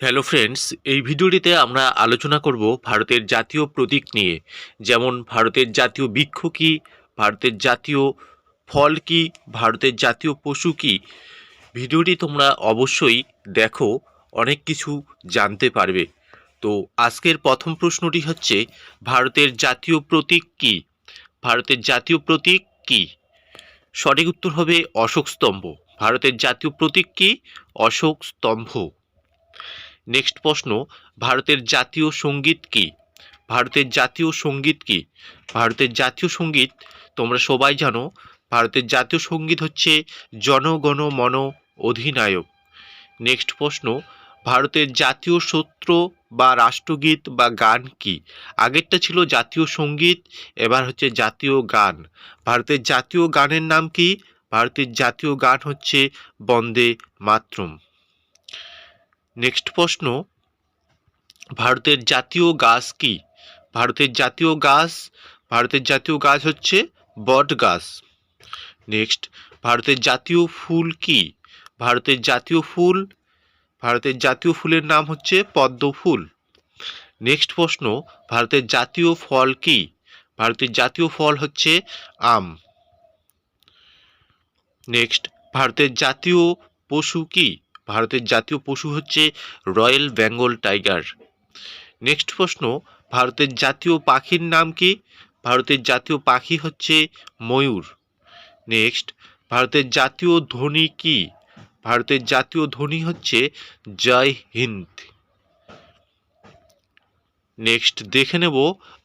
Hello friends এই ভিডিওটিতে আমরা আলোচনা করব ভারতের জাতীয় প্রতীক নিয়ে। যেমন ভারতের জাতীয় বৃক্ষ কী, ভারতের জাতীয় ফল কী, ভারতের জাতীয় পশু কী। ভিডিওটি তোমরা অবশ্যই দেখো, অনেক কিছু জানতে পারবে। তো আজকের প্রথম প্রশ্নটি হচ্ছে, ভারতের জাতীয় প্রতীক কী? ভারতের জাতীয় প্রতীক কী? সঠিক উত্তর হবে অশোক স্তম্ভ। ভারতের জাতীয় প্রতীক কী? অশোক স্তম্ভ। নেক্সট প্রশ্ন, ভারতের জাতীয় সংগীত কি? ভারতের জাতীয় সংগীত কি? ভারতের জাতীয় সংগীত, তোমরা সবাই জানো, ভারতের জাতীয় সংগীত হচ্ছে জনগণ মন অধিনায়ক। নেক্সট প্রশ্ন, ভারতের জাতীয় সূত্র বা রাষ্ট্রগীত বা গান কি? আগেরটা ছিল জাতীয় সংগীত, এবার হচ্ছে জাতীয় গান। ভারতের জাতীয় গানের নাম কি? ভারতের জাতীয় গান হচ্ছে বন্দে মাতরম। নেক্সট প্রশ্ন, ভারতের জাতীয় গাছ কি? ভারতের জাতীয় গাছ, ভারতের জাতীয় গাছ হচ্ছে বট গাছ। নেক্সট, ভারতের জাতীয় ফুল কি? ভারতের জাতীয় ফুল, ভারতের জাতীয় ফুলের নাম হচ্ছে পদ্ম ফুল। নেক্সট প্রশ্ন, ভারতের জাতীয় ফল কি? ভারতের জাতীয় ফল হচ্ছে আম। নেক্সট, ভারতের জাতীয় পশু কি? ভারতের জাতীয় পশু হচ্ছে রয়্যাল বেঙ্গল টাইগার। নেক্সট প্রশ্ন, ভারতের জাতীয় পাখির নাম কি? ভারতের জাতীয় পাখি হচ্ছে ময়ূর। নেক্সট, ভারতের জাতীয় ধ্বনি কি? ভারতের জাতীয় ধ্বনি হচ্ছে জয় হিন্দ। নেক্সট, দেখে নেব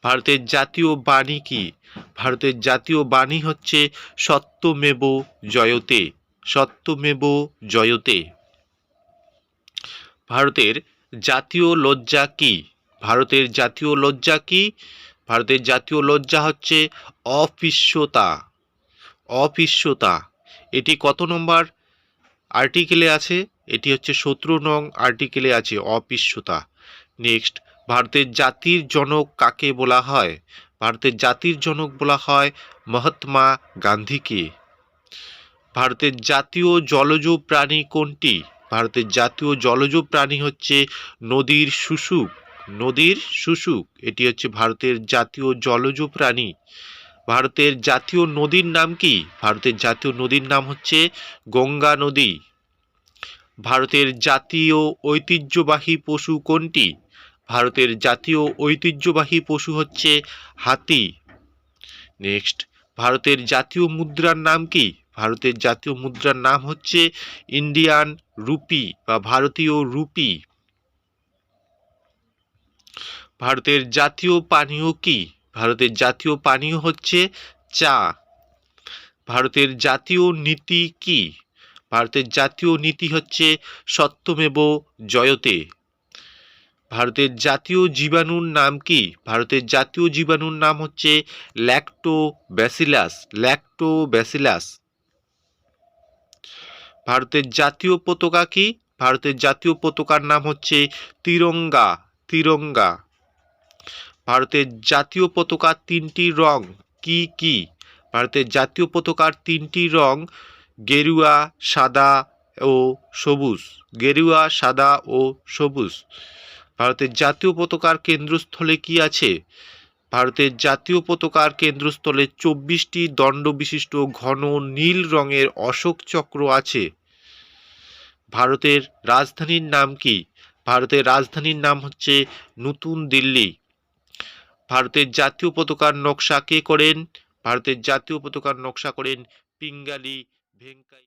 ভারতের জাতীয় বাণী কি? ভারতের জাতীয় বাণী হচ্ছে সত্যমেব জয়তে সত্যমেব জয়তে। ভারতের জাতীয় লজ্জা কি? ভারতের জাতীয় লজ্জা কি? ভারতের জাতীয় লজ্জা হচ্ছে অফিস্যতা। অফিস্যতা। এটি কত নম্বর আর্টিকেলে আছে? এটি হচ্ছে সতেরো নং আর্টিকেলে আছে অফিস্যতা। নেক্সট, ভারতের জাতির জনক কাকে বলা হয়? ভারতের জাতির জনক বলা হয় মহাত্মা গান্ধীকে। ভারতের জাতীয় জলজ প্রাণী কোনটি? ভারতের জাতীয় জলজ প্রাণী হচ্ছে নদীর শুশুক। নদীর শুশুক, এটি হচ্ছে ভারতের জাতীয় জলজ প্রাণী। ভারতের জাতীয় নদীর নাম কি? ভারতের জাতীয় নদীর নাম হচ্ছে গঙ্গা নদী। ভারতের জাতীয় ঐতিহ্যবাহী পশু কোনটি? ভারতের জাতীয় ঐতিহ্যবাহী পশু হচ্ছে হাতি। নেক্সট ভারতের জাতীয় মুদ্রার নাম কি? ভারতের জাতীয় মুদ্রার নাম হচ্ছে ইন্ডিয়ান রুপি বা ভারতীয় রুপি ভারতের জাতীয় পানীয় কি? ভারতের জাতীয় পানীয় হচ্ছে চা। ভারতের জাতীয় নীতি কি? ভারতের জাতীয় নীতি হচ্ছে সত্যমেব জয়তে। ভারতের জাতীয় জীবাণুর নাম কি? ভারতের জাতীয় জীবাণুর নাম হচ্ছে ল্যাক্টো ব্যাসিলাস ল্যাক্টো ব্যাসিলাস ভারতের জাতীয় পতাকা কি? ভারতের জাতীয় পতাকার নাম হচ্ছে তিরঙ্গা তিরঙ্গা। ভারতের জাতীয় পতাকার তিনটি রং কি কি? ভারতের জাতীয় পতাকার তিনটি রং গেরুয়া, সাদা ও সবুজ। গেরুয়া, সাদা ও সবুজ। ভারতের জাতীয় পতাকার কেন্দ্রস্থলে কি আছে? ভারতের জাতীয় পতাকার কেন্দ্রস্থলে চব্বিশটি দণ্ড বিশিষ্ট ঘন নীল রঙের অশোক চক্র আছে। ভারতের রাজধানীর নাম কি? ভারতের রাজধানীর নাম হচ্ছে নতুন দিল্লি। ভারতের জাতীয় পতাকার নকশা কে করেন? ভারতের জাতীয় পতাকার নকশা করেন পিঙ্গালি ভেঙ্কাই